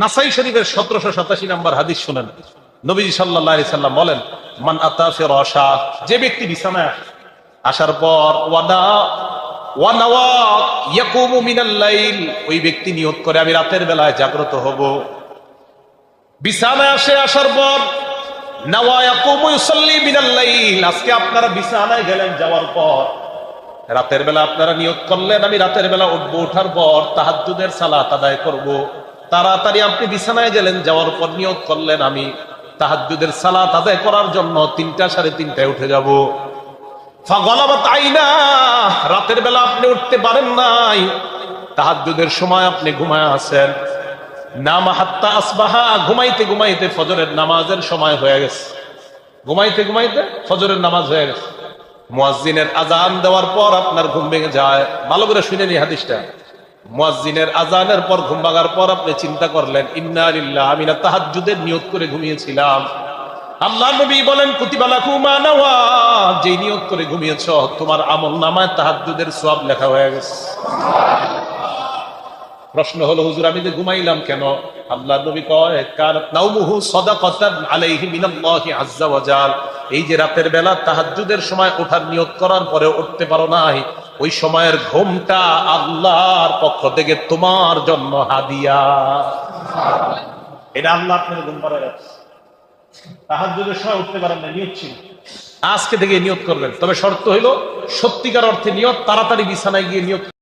নাসাই শরীফের সতেরোশো সাতাশি নম্বর হাদিস শুনেন। নবীজি সাল্লাহ সাল্লাম বলেন মান আতাফের রসা যে ব্যক্তি বিছানায় আসে, আসার পর ওয়াদা ওই ব্যক্তি নিয়ত করে আমি রাতের বেলায় জাগ্রত হব। আসে আসার পর আজকে আপনারা বিছানায় গেলেন যাওয়ার পর। রাতের বেলা আপনারা নিয়ত করলেন আমি রাতের বেলা উঠবো ওঠার পর তাহাজ্জুদের সালাত আদায় করব। তাড়াতাড়ি আপনি বিছানায় গেলেন, যাওয়ার পর নিয়োগ করলেন আমি। তাহাজ্জুদের সালাত আদায় করার জন্য তিনটা সাড়ে তিনটায় উঠে যাব। রাতের বেলা আপনি উঠতে পারেন নাই। তাহাজ্জুদের সময় আপনি ঘুমায় আছেন। নামা হাত্তা আসবাহা, ঘুমাইতে ঘুমাইতে ফজরের নামাজের সময় হয়ে গেছে। ঘুমাইতে ঘুমাইতে ফজরের নামাজ হয়ে গেছে। মুয়াজ্জিনের আজান দেওয়ার পর আপনার ঘুম ভেঙে যায়। ভালো করে শুনে নি হাদিসটা। মুয়াজ্জিনের আজানের পর, ঘুম ভাঙার পর আপনি চিন্তা করলেন, ইন্না লিল্লাহ, আমি না তাহাজ্জুদের নিয়ত করে ঘুমিয়েছিলাম। আল্লাহ নবী বলেন কুতিবালা কুমা নাওয়া যে নিয়ত করে ঘুমিয়েছ, তোমার আমল নামায় তাহাজ্জুদের সওয়াব লেখা হয়ে গেছে। প্রশ্ন হলো, হুজুর, আমি যে ঘুমাইলাম কেন? আল্লাহ নবী কয়, কানাত নাউমুহু সাদাকাতান আলাইহি মিনাল্লাহি আজ্জা ওয়া জাল। এই যে রাতের বেলা তাহাজ্জুদের সময় ওঠার নিয়ত করার পরে উঠতে পারো নাই। ওই সময়ের ঘুমটা আল্লাহর পক্ষ থেকে তোমার জন্ম হাদিয়া। এটা আল্লাহ আপনার ঘুম পাড়া তাহার তাহাজ্জুদের সময় উঠতে পারেন না, নিয়ত আজকে থেকে নিয়োগ করবেন। তবে শর্ত হইল, সত্যিকার অর্থে নিয়োগ তাড়াতাড়ি বিছানায় গিয়ে নিয়ত